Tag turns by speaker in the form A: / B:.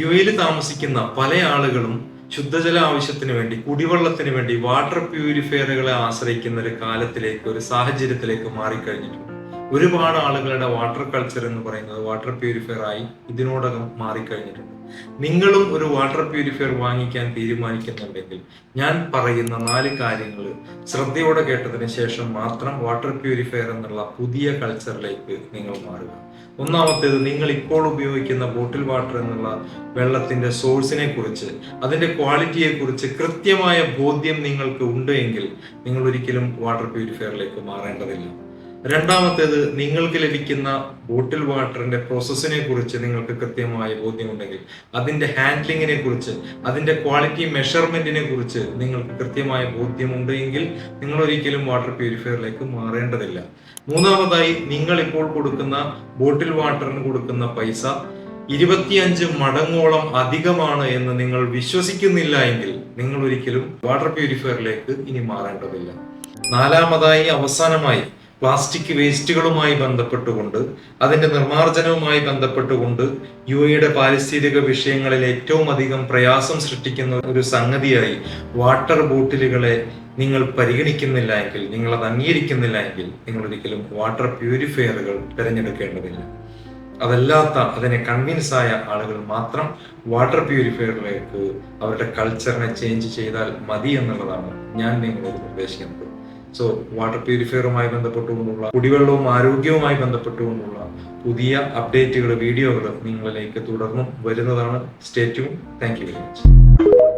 A: U എയിൽ താമസിക്കുന്ന പല ആളുകളും ശുദ്ധജല ആവശ്യത്തിന് വേണ്ടി കുടിവെള്ളത്തിന് വേണ്ടി വാട്ടർ പ്യൂരിഫയറുകളെ ആശ്രയിക്കുന്ന ഒരു കാലത്തിലേക്ക് ഒരു സാഹചര്യത്തിലേക്ക് മാറിക്കഴിഞ്ഞിട്ടുണ്ട്. ഒരുപാട് ആളുകളുടെ വാട്ടർ കൾച്ചർ എന്ന് പറയുന്നത് വാട്ടർ പ്യൂരിഫയർ ആയി ഇതിനോടകം മാറിക്കഴിഞ്ഞിട്ടുണ്ട്. നിങ്ങളും ഒരു വാട്ടർ പ്യൂരിഫയർ വാങ്ങിക്കാൻ തീരുമാനിക്കുന്നുണ്ടെങ്കിൽ ഞാൻ പറയുന്ന നാല് കാര്യങ്ങൾ ശ്രദ്ധയോടെ കേട്ടതിന് ശേഷം മാത്രം വാട്ടർ പ്യൂരിഫയർ എന്നുള്ള പുതിയ കൾച്ചറിലേക്ക് നിങ്ങൾ മാറുക. ഒന്നാമത്തേത് നിങ്ങൾ ഇപ്പോൾ ഉപയോഗിക്കുന്ന ബോട്ടിൽ വാട്ടർ എന്നുള്ള വെള്ളത്തിന്റെ സോഴ്സിനെ കുറിച്ച് അതിന്റെ ക്വാളിറ്റിയെ കുറിച്ച് കൃത്യമായ ബോധ്യം നിങ്ങൾക്ക് ഉണ്ട് എങ്കിൽ നിങ്ങൾ ഒരിക്കലും വാട്ടർ പ്യൂരിഫയറിലേക്ക് മാറേണ്ടതില്ല. രണ്ടാമത്തേത് നിങ്ങൾക്ക് ലഭിക്കുന്ന ബോട്ടിൽ വാട്ടറിന്റെ പ്രോസസ്സിനെ കുറിച്ച് നിങ്ങൾക്ക് കൃത്യമായ ബോധ്യമുണ്ടെങ്കിൽ അതിന്റെ ഹാൻഡ്ലിങ്ങിനെ കുറിച്ച് അതിന്റെ ക്വാളിറ്റി മെഷർമെന്റിനെ കുറിച്ച് നിങ്ങൾക്ക് കൃത്യമായ ബോധ്യമുണ്ട് എങ്കിൽ നിങ്ങൾ ഒരിക്കലും വാട്ടർ പ്യൂരിഫയറിലേക്ക് മാറേണ്ടതില്ല. മൂന്നാമതായി നിങ്ങൾ ഇപ്പോൾ കൊടുക്കുന്ന ബോട്ടിൽ വാട്ടറിന് കൊടുക്കുന്ന പൈസ ഇരുപത്തിയഞ്ച് മടങ്ങോളം അധികമാണ് എന്ന് നിങ്ങൾ വിശ്വസിക്കുന്നില്ല എങ്കിൽ നിങ്ങൾ ഒരിക്കലും വാട്ടർ പ്യൂരിഫയറിലേക്ക് ഇനി മാറേണ്ടതില്ല. നാലാമതായി അവസാനമായി പ്ലാസ്റ്റിക് വേസ്റ്റുകളുമായി ബന്ധപ്പെട്ടുകൊണ്ട് അതിന്റെ നിർമ്മാർജനവുമായി ബന്ധപ്പെട്ടുകൊണ്ട് യു എയുടെ പാരിസ്ഥിതിക വിഷയങ്ങളിൽ ഏറ്റവും അധികം പ്രയാസം സൃഷ്ടിക്കുന്ന ഒരു സംഗതിയായി വാട്ടർ ബോട്ടിലുകളെ നിങ്ങൾ പരിഗണിക്കുന്നില്ല എങ്കിൽ നിങ്ങൾ അത് അംഗീകരിക്കുന്നില്ല എങ്കിൽ നിങ്ങൾ ഒരിക്കലും വാട്ടർ പ്യൂരിഫയറുകൾ തിരഞ്ഞെടുക്കേണ്ടതില്ല. അതല്ലാത്ത അതിനെ കൺവിൻസ് ആയ ആളുകൾ മാത്രം വാട്ടർ പ്യൂരിഫയറിലേക്ക് അവരുടെ കൾച്ചറിനെ ചേഞ്ച് ചെയ്താൽ മതി എന്നുള്ളതാണ് ഞാൻ നിങ്ങളോട് നിർദ്ദേശിക്കുന്നത് സോ വാട്ടർ പ്യൂരിഫയറുമായി ബന്ധപ്പെട്ടുകൊണ്ടുള്ള കുടിവെള്ളവും ആരോഗ്യവുമായി ബന്ധപ്പെട്ടുകൊണ്ടുള്ള പുതിയ അപ്ഡേറ്റുകൾ വീഡിയോകൾ നിങ്ങളിലേക്ക് തുടർന്നും വരുന്നതാണ്. Stay tuned thank you very much